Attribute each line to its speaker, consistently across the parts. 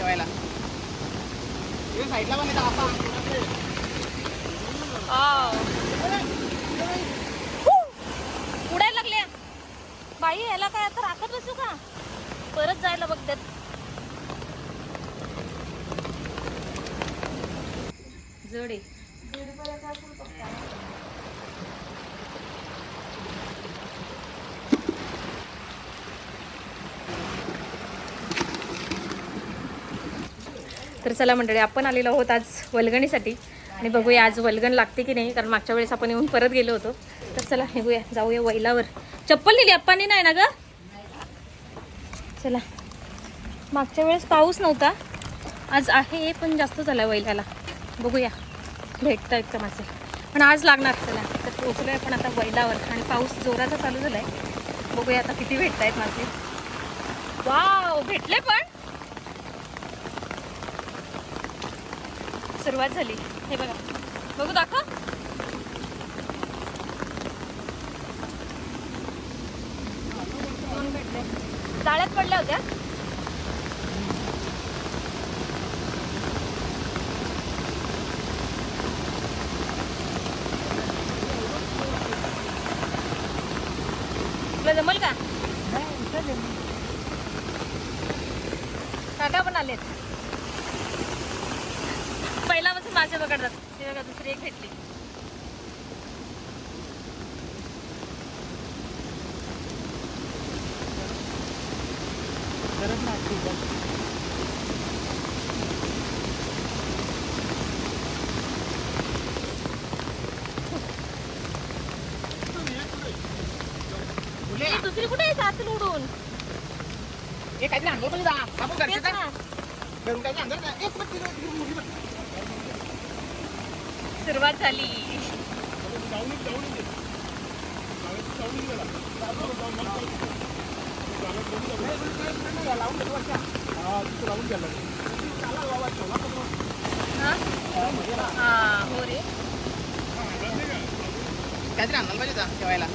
Speaker 1: ठेवायला. साईडला पण येतं आपा
Speaker 2: उडायला लागल्या बाई याला काय आता राखत बसू का परत जायला बघतात जड आहे तर चला मंडळी आपण आलेलो आहोत आज वलगणीसाठी. आणि बघूया आज वलगण लागते की नाही कारण मागच्या वेळेस आपण येऊन परत गेलो होतो. तर चला निघूया जाऊया वैलावर. चप्पल नेली अप्पानी नाही ना ग? चला. मागच्या वेळेस पाऊस नव्हता आज आहे पण जास्त झाला वैलाला बघूया भेटतं आहेत का मासे. पण आज लागणार चला. तर पोचलोय पण आता वैलावर आणि पाऊस जोराचा चालू झालाय. बघूया आता किती भेटत आहेत मासे. वाव भेटले पण. सुरुवात झाली. हे बघा. बघू दाखव. जाळ्यात पडल्या होत्या तुला जमल का काका पण आलेत पहिल्यापासून मासे पकडतात. ते बघा दुसरी एक भेटली दुसरी कुठे आहे आतील उडून
Speaker 1: हे काहीतरी आणलं पाहिजे होता आपण घरचे. घरून काहीतरी एक पण मुली पण.
Speaker 2: सुरुवात झाली हा? रे
Speaker 1: काहीतरी आणायला पाहिजे होता ठेवायला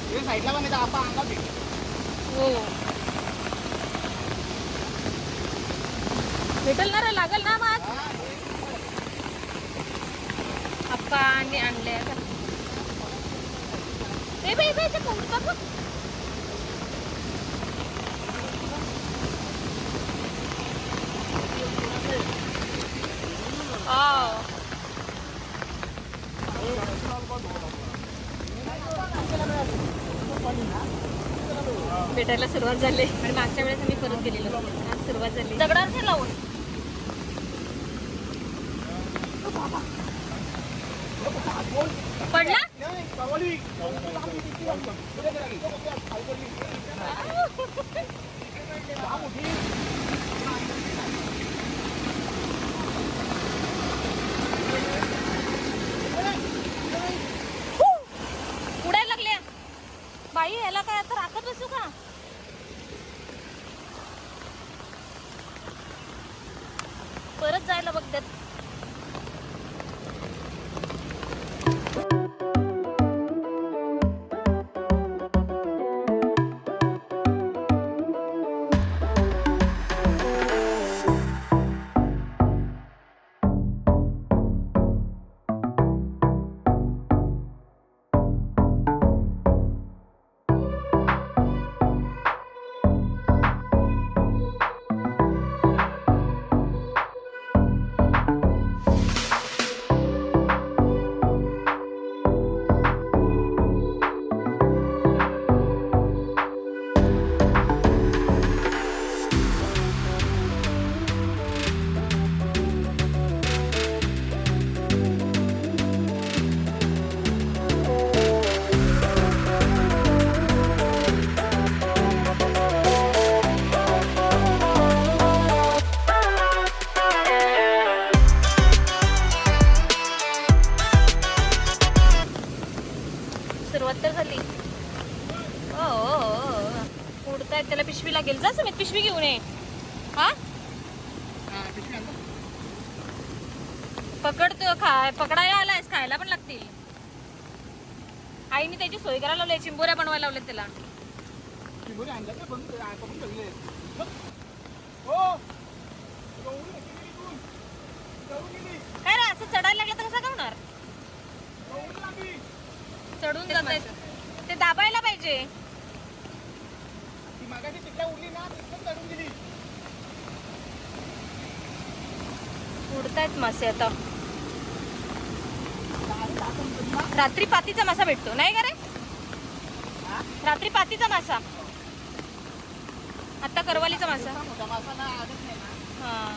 Speaker 1: इकडे साईडला पण येतं आपा अंगावर भेट.
Speaker 2: हो भेटल ना रे लागल ना मग अप्पांनी आणले Oh. भेटायला सुरुवात झाली. आणि मागच्या वेळेस आम्ही परत गेलेलो. सुरुवात झाली. दगडावर लावून? पडला? उडायला लागल्या बाई याला काय आता राखत बसू का? बत्तर झाली. हो, हो, हो, ओ त्याला पिशवी लागेल. जा समित पिशवी घेऊन ये. हा? पकडतो खाय पकडायला आलायस खायला पण लागतील. आईने त्याची सोय करायला लावली चिंबोऱ्या बनवायला लावल्या त्याला.
Speaker 1: काय रा असं चढायला लागलं तर कसं करणार
Speaker 2: वाळून जात आहेत. ते दाबायला पाहिजे.
Speaker 1: ती मागाशी तिकडे उडली ना तिथून चढून गेली.
Speaker 2: उडतायत मासे आता. रात्री पातीचा मासा भेटतो नाही का रे? रात्री पातीचा मासा. आता करवालीचा मासा.
Speaker 1: हा.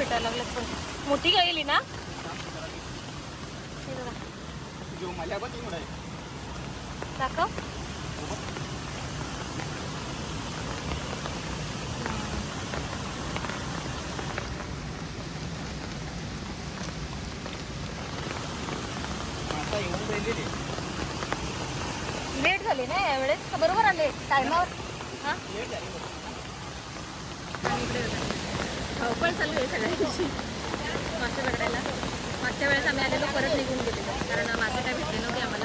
Speaker 2: भेटायला लागला पण. मोठी गेली ना? हे दाखव. लेट झाली ना यावेळेस? बरोबर आले. टायमावर हा
Speaker 1: लेट झाली बघ.
Speaker 2: आणि इकडे बघा. धावपळ चालू आहे सगळ्यांची मासे पकडायला मागच्या वेळेस आम्ही आलेलो परत निघून गेलेलो. कारण मासे काय भेटले नव्हते आम्हाला.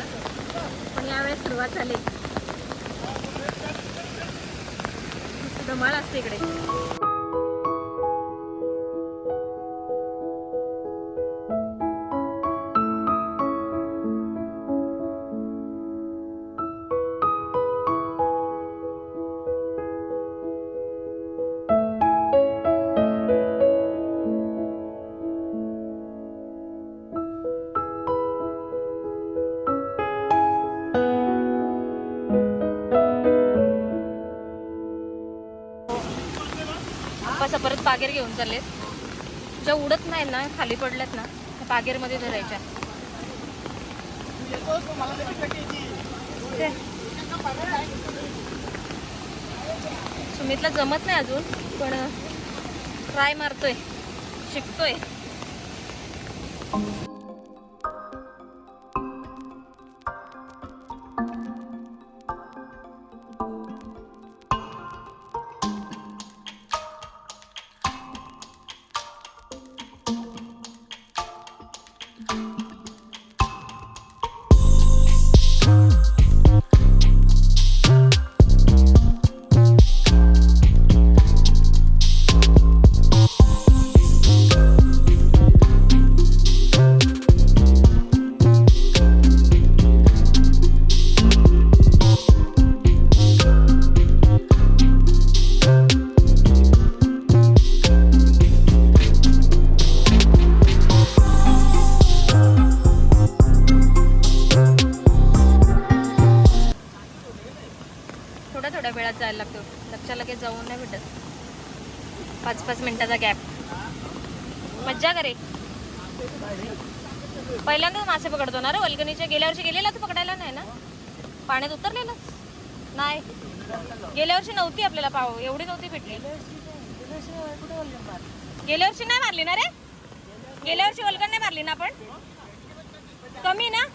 Speaker 2: पण यावेळेस सुरुवात झाली. मस्त धमाळ असते इकडे. असं परत बागेर घेऊन चाललेत. ज्या उडत नाही ना खाली पडल्यात ना त्या बागेरमध्ये धरायच्या. सुमितला जमत नाही अजून पण ट्राय मारतोय. शिकतोय. Thank you. थोड्या थोड्या वेळात जायला लागतो. लक्षात लगेच जाऊन नाही भेटत. पाच पाच मिनिटाचा गॅप. मज्जा करे. पहिल्यांदा मासे पकडतो ना रे? वल्गणीच्या गेल्या वर्षी गेलेला तू पकडायला नाही ना? पाण्यात उतरलेलाच. नाही. गेल्या वर्षी नव्हती आपल्याला पाव. एवढी नव्हती भेटली. गेल्या वर्षी नाही मारली ना रे? गेल्या वर्षी वल्गण नाही मारली ना आपण? कमी ना?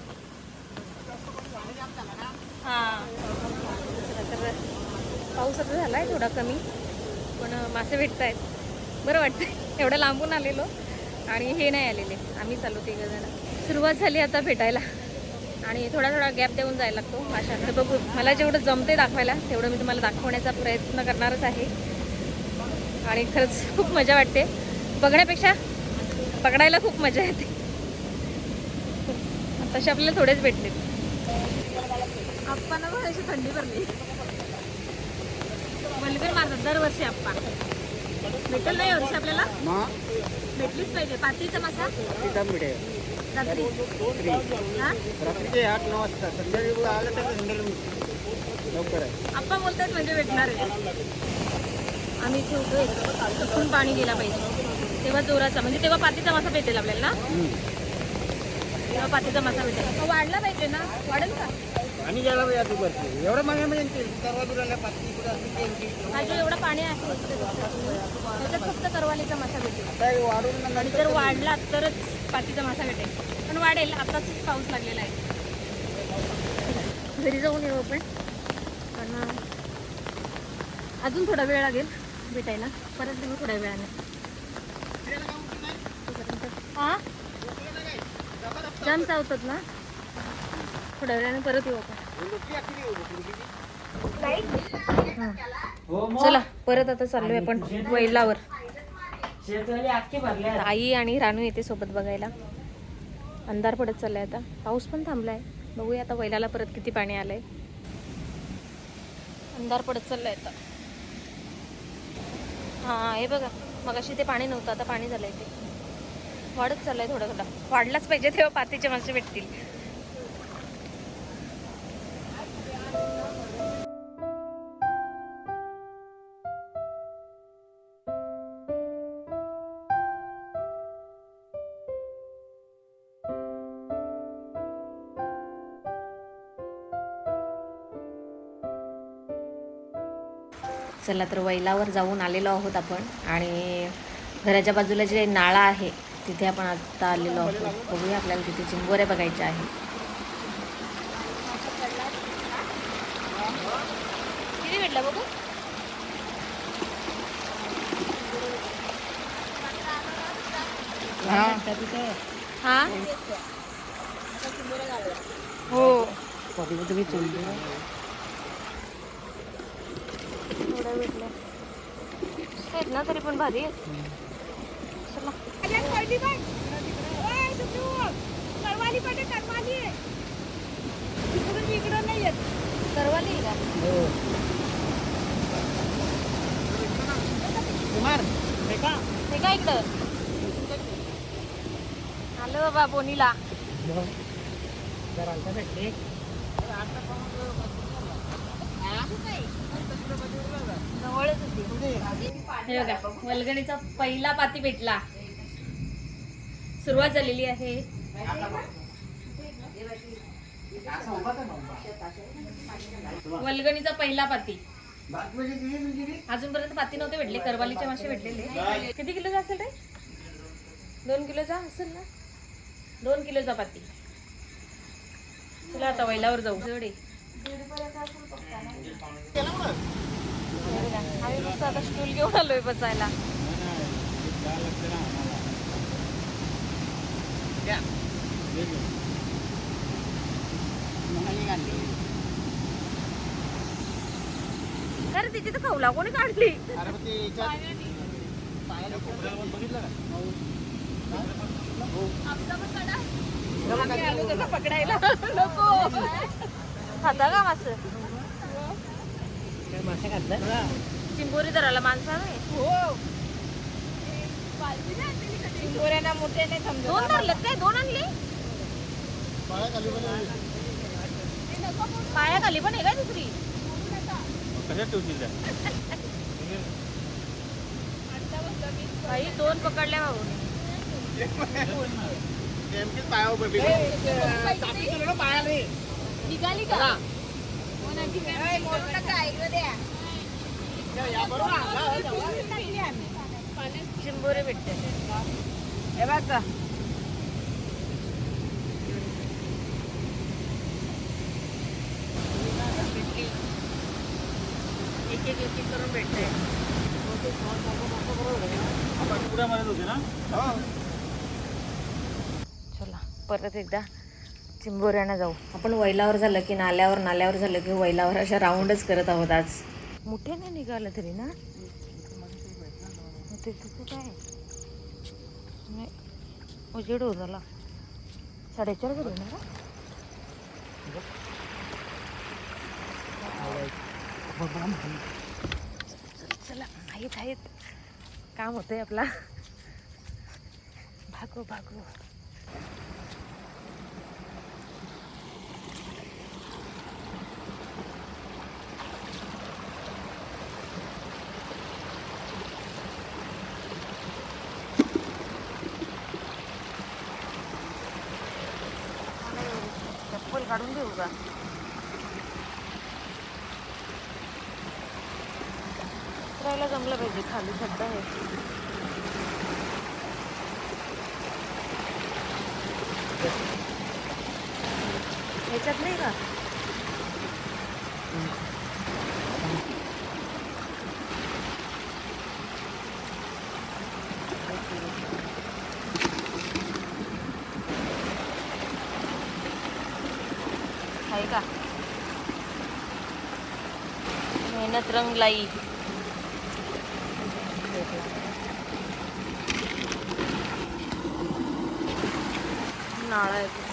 Speaker 2: हा. तर पाऊस आता झाला आहे थोडा कमी पण मासे भेटत आहेत बरं वाटतं एवढं लांबून आलेलो आणि हे नाही आलेले. आम्ही चालू तिघ जण सुरुवात झाली आता भेटायला. आणि थोडा थोडा गॅप देऊन जायला लागतो. माशांना बघू. मला जेवढं जमते दाखवायला तेवढं मी तुम्हाला दाखवण्याचा प्रयत्न करणारच आहे. आणि खरंच खूप मजा वाटते. बघण्यापेक्षा पकडायला खूप मजा येते. तसे आपल्याला थोडेच भेटले आपण अशी थंडी भरली. वल्गर मारतात दरवर्षी आप्पा. भेटेल नाही वर्षी आपल्याला? भेटलीच पाहिजे. पातीचा मासा? रात्री. हा?
Speaker 1: रात्रीचे आठ नऊ वाजता. संध्याकाळी आलं तर संध्याकाळी लवकर आहे.
Speaker 2: आप्पा बोलतायत म्हणजे भेटणार आहे. आम्ही ठेवतोय तिथून पाणी गेला पाहिजे. तेव्हा जोराचा म्हणजे तेव्हा पातीचा मासा भेटेल आपल्याला ना? तेव्हा पातीचा मासा भेटेल. वाढला पाहिजे ना? वाढेल का?
Speaker 1: आणि गेला पाहिजे तू करते एवढं मागे म्हणजे सर्व दुराला पाचशे कुठं असते
Speaker 2: हा जो एवढा पाणी आहे त्याच्यात फक्त करवालीचा मासा भेटेल.
Speaker 1: आता हे वाढून गाडी
Speaker 2: जर वाढला तरच पातीचा मासा भेटेल. पण वाढेल आताच पाऊस लागलेला आहे. घरी जाऊन येऊ आपण. पण अजून थोडा वेळ लागेल भेटायला. परत येऊ थोड्या वेळाने. हा? जाम चावतात ना? थोड्या वेळाने परत येऊ आपण. चला परत आता चाललोय आपण वैलावर. आई आणि रानू येते सोबत बघायला. अंधार पडत चाललाय आता. पाऊस पण थांबलाय. बघूया आता वैलाला परत किती पाणी आलंय. अंधार पडत चाललाय आता. हा हे बघा. मगाशी ते पाणी नव्हतं आता पाणी झालंय ते. वाढत चाललंय थोडं थोडं. वाढलाच पाहिजे तेव्हा पातीचे मासे भेटतील. चला तर वैलावर जाऊन आलेलो आहोत आपण. आणि घराच्या बाजूला जे नाळा आहे तिथे आपण आता आलेलो आहोत. बघूया आपल्याला तिथे चिंबोऱ्या बघायच्या आहे किती भेटला बघू? हा. हो? थोड्या भेटल्या? आहेत ना तरी पण भारी. आहेत चला. करवाली आहे का?
Speaker 1: कुमार का?
Speaker 2: हे का इकडं? आलो बाबा बोनीला. होती हे बघा वलगणीचा पहिला पाती भेटला सुरुवात झालेली आहे. वलगणीचा पहिला पाती. अजूनपर्यंत पाती नव्हते भेटले करवालीचे मासे भेटलेले. किती किलोचा असेल रे? दोन किलोचा असेल ना? दोन किलोचा पाती. चला आता वैलावर जाऊ. जोडे आम्ही मस्त आता स्टूल घेऊन आलोय बसायला अरे तिची तर खवला कोणी काढली पकडायला नको खाता का मास चिंबोरी धराला माणसा नाही
Speaker 3: चिंबोऱ्यांना मोठे नाही समजत
Speaker 2: दोन धरलेत काय दोन आणले पायाखाली पण आहे काय दुसरी
Speaker 1: ठेवशील
Speaker 2: बाई दोन पकडल्या भाऊ
Speaker 1: पायावर पायाला
Speaker 2: निघाली का? भेटते.
Speaker 3: हे बघ
Speaker 2: एक एक एक करून भेटते.
Speaker 1: आपण पुढे म्हणत होते ना? हो
Speaker 2: चला परत एकदा. चिंबोऱ्यानं जाऊ. आपण वैलावर झालं की नाल्यावर नाल्यावर झालं की वैलावर अशा राऊंडच करत आहोत आज. मोठे नाही निघालं तरी ना? ते तिथं काय? उजेड झाला. साडेचार करू ना? चला आहेत आहेत. काम होतंय आपला. भागो भागो. काढून देऊ का? उतरायला जमलं पाहिजे खाली खड्डा आहे. ह्याच्यात नाही का? मेहनत रंग. लाई नाळा आहे तो.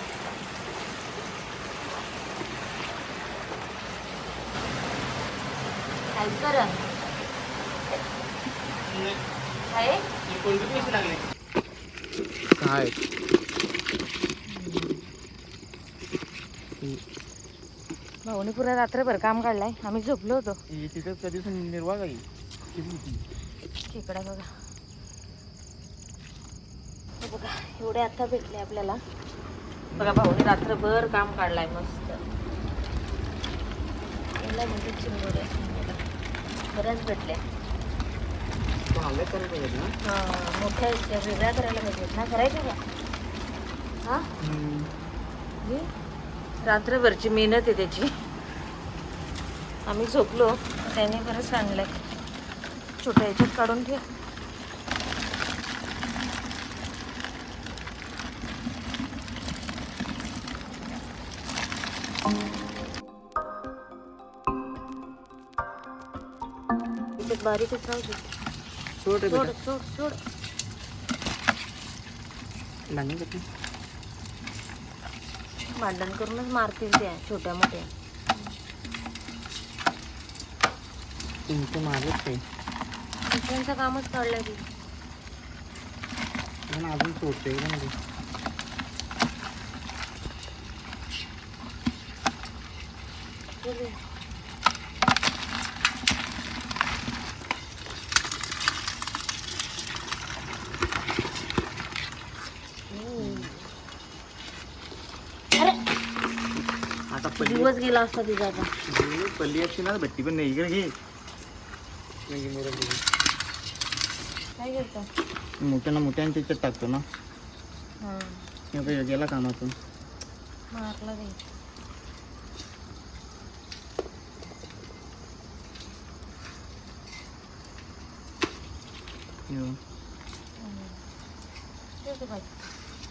Speaker 2: काय कर आहे
Speaker 1: कोणते पैसे लागले काय
Speaker 2: भाऊनी पुरा रात्रभर काम काढलाय. आम्ही झोपलो होतो.
Speaker 1: तिथं कधीच निर्वाह काही
Speaker 2: खेकडा बघा. हे बघा एवढे आता भेटले आपल्याला. बघा भाऊने रात्रभर काम काढलाय मस्त. याला म्हणजे बऱ्याच हा मोठ्या वेगळ्या करायला पाहिजेत ना? करायच्या का? ही? रात्रभरची मेहनत आहे त्याची. आम्ही झोपलो. त्याने बरंच आणलंय छोट्या ह्याच्यात काढून ठेव. बारीकच राहू दे.
Speaker 1: सोड
Speaker 2: सोड सोड
Speaker 1: का
Speaker 2: भांडण करूनच मारतील त्या छोट्या मोठ्या.
Speaker 1: तुमचं माझंच
Speaker 2: दुसऱ्यांचं कामच ती.
Speaker 1: पण अजून सोडते का म्हणजे पल्ली
Speaker 2: दिवस गेला असता तिचा आता.
Speaker 1: पल्ली असते ना भट्टी पण नाही इकडे घे.
Speaker 2: काय करतो?
Speaker 1: मोठ्या ना मोठ्या त्याच्यात टाकतो ना.
Speaker 2: हां.
Speaker 1: हे बघ, गेला कामातून.
Speaker 2: मारला रे
Speaker 1: हे बघ.
Speaker 2: ठेवते बाई.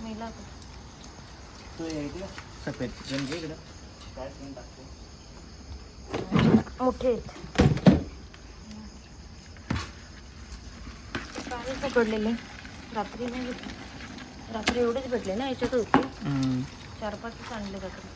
Speaker 2: मेला तो.
Speaker 1: तो इकडं. सफेद. चिकन घे इकडं.
Speaker 2: मोठे आहेत. काल पकडलेले रात्री नाही भेटले. रात्री एवढेच भेटले ना याच्यात होते. चार पाचच आणले रात्री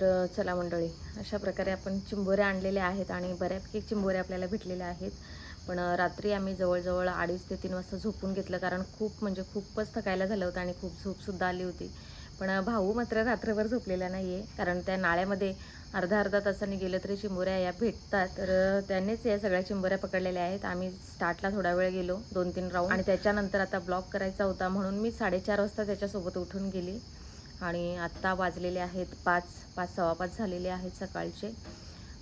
Speaker 2: तर चला मंडळी अशा प्रकारे आपण चिंबोऱ्या आणलेल्या आहेत आणि बऱ्यापैकी चिंबोऱ्या आपल्याला भेटलेल्या आहेत. पण रात्री आम्ही जवळजवळ अडीच ते तीन वाजता झोपून घेतलं कारण खूप म्हणजे खूपच थकायला झालं होतं आणि खूप झोपसुद्धा आली होती. पण भाऊ मात्र रात्रभर झोपलेला नाही आहे कारण त्या नाळ्यामध्ये अर्धा अर्धा तासाने गेलं तरी चिंबोऱ्या या भेटतात. तर त्यानेच त्यांनीच या सगळ्या चिंबोऱ्या पकडलेल्या आहेत. आम्ही स्टार्टला थोडा वेळ गेलो दोन तीन राऊंड. आणि त्याच्यानंतर आता ब्लॉक करायचा होता म्हणून मी साडेचार वाजता त्याच्यासोबत उठून गेली. आणि आत्ता वाजलेले आहेत पाच पाच सव्वा पाच झालेले आहेत सकाळचे.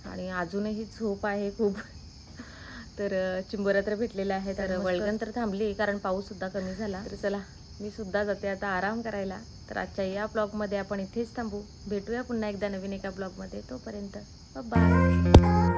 Speaker 2: आणि अजूनही झोप आहे खूप. तर चिंबोऱ्या तर भेटलेल्या आहेत. तर वळगण तर थांबली कारण पाऊससुद्धा कमी झाला. तर चला. मी सुद्धा जाते आता आराम करायला. तर आजच्या या ब्लॉगमध्ये आपण इथेच थांबू. भेटूया पुन्हा एकदा नवीन एका ब्लॉगमध्ये. तोपर्यंत बाय